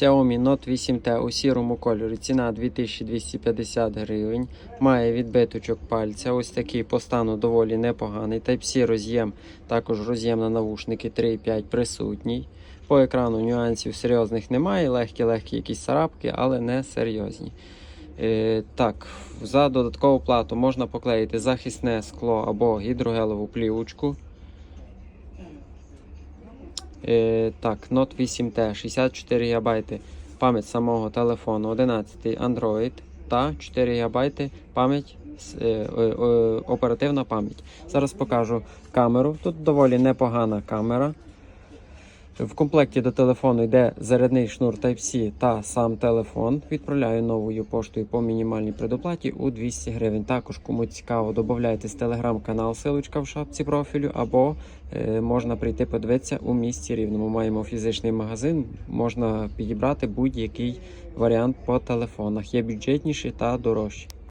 Xiaomi Note 8T у сірому кольорі. Ціна 2250 гривень. Має відбиточок пальця. Ось такий по стану доволі непоганий. Type-C роз'єм, також роз'єм на навушники 3.5 присутній. По екрану нюансів серйозних немає. Легкі-легкі якісь царапки, але не серйозні. Е, так, за додаткову плату можна поклеїти захисне скло або гідрогелову плівочку. Е, так, Note 8T, 64 ГБ пам'ять самого телефону, 11 Android та 4 ГБ пам'ять, е, оперативна пам'ять. Зараз покажу камеру. Тут доволі непогана камера. В комплекті до телефону йде зарядний шнур Type-C та сам телефон. Відправляю новою поштою по мінімальній предоплаті у 200 гривень. Також, кому цікаво, додавайтесь телеграм-канал, силочка в шапці профілю, або е, можна прийти подивитися у місті Рівному. Маємо фізичний магазин, можна підібрати будь-який варіант по телефонах. Є бюджетніші та дорожчі.